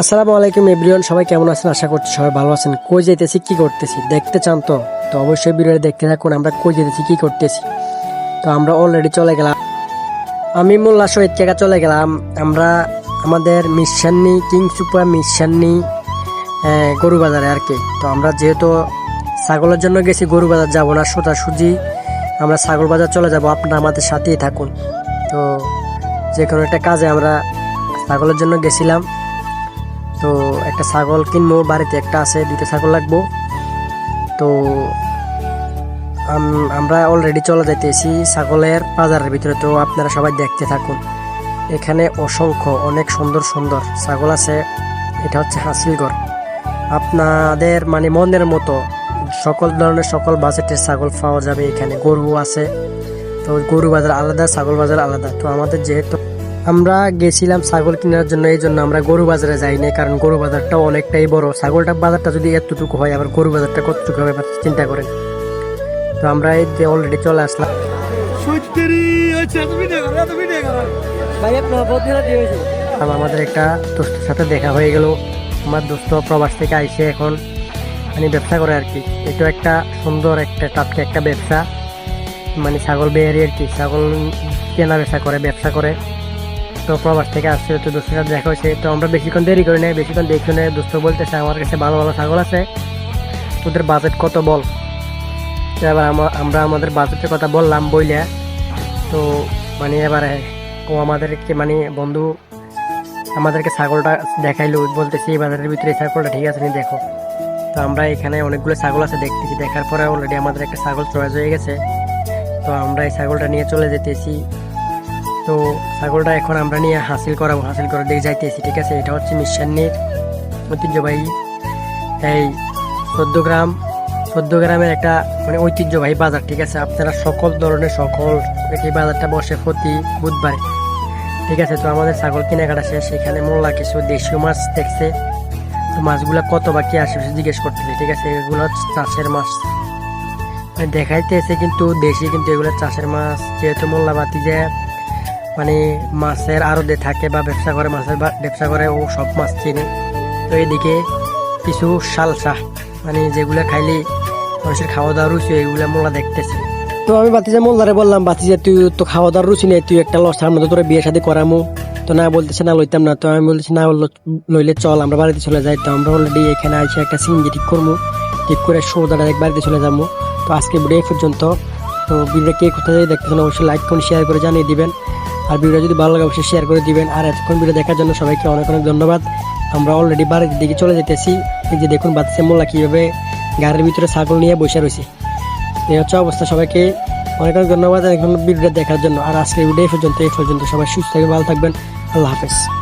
আসসালামু আলাইকুম এভরিওয়ান, সবাই কেমন আছেন? আশা করছি সবাই ভালো আছেন। কই যেতেছি কি করতেছি? দেখতে চান তো? তো অবশ্যই ভিডিওটা দেখতে থাকুন, আমরা কই যেতেছি কি করতেছি? তো আমরা অলরেডি চলে গেলাম। আমি মোল্লা শহীদ জায়গা চলে গেলাম। আমরা আমাদের মিশান্নি কিং সুপার মিশান্নি গরু বাজারে আর কি। তো আমরা যেহেতু ছাগলের জন্য গেছি গরু বাজার যাব না, সোজাসুজি আমরা ছাগল বাজার চলে যাব, আপনারা আমাদের সাথেই থাকুন। তো যে কোনো একটা কাজে আমরা ছাগলের জন্য গেছিলাম। তো একটা ছাগল কিনবো, বাড়িতে একটা আছে, দুইটা ছাগল লাগবো। তো আমরা অলরেডি চলে যাইতেছি ছাগলের বাজারের ভিতরে, তো আপনারা সবাই দেখতে থাকুন। এখানে অসংখ্য, অনেক সুন্দর সুন্দর ছাগল আছে। এটা হচ্ছে হাসিলগড়। আপনাদের মানে মনের মতো সকল ধরনের সকল বাজেটের ছাগল পাওয়া যাবে এখানে। গরু আছে, তো গরু বাজার আলাদা, ছাগল বাজার আলাদা। তো আমাদের যেহেতু আমরা গেছিলাম ছাগল কেনার জন্য এই জন্য আমরা গরু বাজারে যাই না কারণ গরু বাজারটা অনেকটাই বড়। ছাগলটা বাজারটা যদি এতটুকু হয় আবার গরু বাজারটা কতটুকু হবে চিন্তা করেন। তো আমরা এই যে অলরেডি চলে আসলাম। আচ্ছা আমাদের একটা দোস্তের সাথে দেখা হয়ে গেল। আমার দোস্ত প্রবাস থেকে আইসে এখন মানে ব্যবসা করে আর কি। এটা একটা সুন্দর একটা টাটকা একটা ব্যবসা। মানে ছাগল বেয়ারি আর কি ছাগল কেনা বেচা করে ব্যবসা করে। তো প্রবাস থেকে আসছে, তো দোস্তের সাথে দেখা হয়েছে তো আমরা বেশিক্ষণ দেরি করি না বেশিক্ষণ দেখি না দোস্ত বলতেছে, আমার কাছে ভালো ভালো ছাগল আছে। তোদের বাজেট কত বল? এবার আমরা আমাদের বাজেটের কথা বললাম বইলে। তো মানে এবারে ও আমাদেরকে মানে বন্ধু আমাদেরকে ছাগলটা দেখাইলো, বলতেছি এই বাজারের ভিতরে এই ছাগলটা ঠিক আছে নি, দেখো। তো আমরা এখানে অনেকগুলো ছাগল আছে দেখতেছি। দেখার পরে অলরেডি আমাদের একটা ছাগল চয়েস হয়ে গেছে। তো আমরা এই ছাগলটা নিয়ে চলে যেতেছি। তো ছাগলটা এখন আমরা নিয়ে হাসিল করাবো, হাসিল করে দিয়ে যাইতেছি, ঠিক আছে? এটা হচ্ছে মিশান্নির ঐতিহ্যবাহী এই চোদ্দ গ্রাম, চোদ্দ গ্রামের একটা মানে ঐতিহ্যবাহী বাজার, ঠিক আছে? আপনারা সকল ধরনের সকল এই বাজারটা বসে প্রতি বুধবারে, ঠিক আছে? তো আমাদের ছাগল কেনাকাটা শেষ সেখানে মোল্লা কিছু দেশীয় মাছ দেখছে। তো মাছগুলো কত বা কি আসে জিজ্ঞেস করতেছে ঠিক আছে? এগুলো চাষের মাছ। মানে দেখাইতেছে কিন্তু দেশি, কিন্তু এগুলো চাষের মাছ, যেহেতু মোল্লাবাতি যে মানে মাছের আড়তে থাকে বা ব্যবসা করে মাছের ব্যবসা করে ও সব মাছ চিনে। তো এদিকে কিছু শালসা মানে যেগুলো খাইলে মানুষের খাওয়া দাওয়া রুচি এগুলো মোল্লা দেখতেছে। তো আমি বাতিজা মোল্লারে বললাম বাতিজা তুই তো খাওয়া দাওয়ার রুচি নেই, তুই একটা লস সামনে তো তোরা বিয়ে শাদী করামু। তো না বলতেছে, না লইতাম না। তো আমি বলতেছি, না লইলে চল, আমরা বাড়িতে চলে যাই। তো আমরা অলরেডি এখানে এসে একটা সিঙ্গি ঠিক করব ঠিক করে সৌদাটা এক বাড়িতে চলে যাব তো আজকে ভিডিও পর্যন্ত। তো ভিডিও কে কোথায় দেখতেছেন, অবশ্যই লাইক করুন শেয়ার করে জানিয়ে দিবেন। আর ভিডিও যদি ভালো লাগে, অবশ্যই শেয়ার করে দিবেন। আর এতক্ষণ ভিডিও দেখার জন্য সবাইকে অনেক অনেক ধন্যবাদ। আমরা অলরেডি বাড়ির দিকে চলে যেতেছি। এই যে দেখুন, বাচ্চা মোল্লা কীভাবে গাড়ির ভিতরে ছাগল নিয়ে বসে রয়েছে। এই হচ্ছে অবস্থা সবাইকে। অনেক অনেক ধন্যবাদ এখন ভিডিওটা দেখার জন্য। আর আজকের ভিডিও এই পর্যন্ত এই পর্যন্ত। সবাই সুস্থ থাকবে ভালো থাকবেন। আল্লাহ হাফেজ।